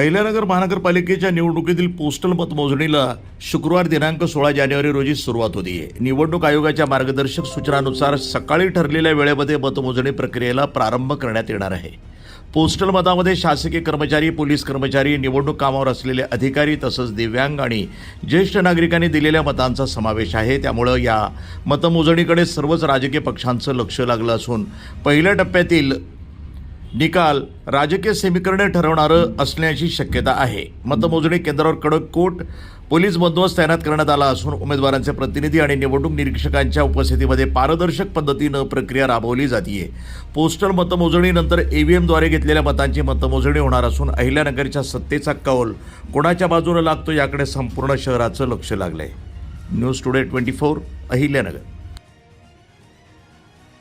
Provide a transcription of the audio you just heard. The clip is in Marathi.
अहिल्यानगर महानगरपालिकेच्या निवडणुकीतील पोस्टल मतमोजणीला शुक्रवार दिनांक सोळा जानेवारी रोजी सुरुवात होती. निवडणूक आयोगाच्या मार्गदर्शक सूचनानुसार सकाळी ठरलेल्या वेळेमध्ये मतमोजणी प्रक्रियेला प्रारंभ करण्यात येणार आहे. पोस्टल मतामध्ये शासकीय कर्मचारी पोलीस कर्मचारी निवडणूक कामावर असलेले अधिकारी तसंच दिव्यांग आणि ज्येष्ठ नागरिकांनी दिलेल्या मतांचा समावेश आहे. त्यामुळं या मतमोजणीकडे सर्वच राजकीय पक्षांचं लक्ष लागलं असून पहिल्या टप्प्यातील निकाल राजकीय समीकरणे ठरवणारं असण्याची शक्यता आहे. मतमोजणी केंद्रावर कडक कोट पोलीस बंदोबस्त तैनात करण्यात आला असून उमेदवारांचे प्रतिनिधी आणि निवडणूक निरीक्षकांच्या उपस्थितीमध्ये पारदर्शक पद्धतीनं प्रक्रिया राबवली जाते पोस्टल मतमोजणीनंतर ईव्हीएमद्वारे घेतलेल्या मतांची मतमोजणी होणार असून अहिल्यानगरच्या सत्तेचा कौल कोणाच्या बाजूने लागतो याकडे संपूर्ण शहराचं लक्ष लागलंय. News today twenty four Ahilyanagar.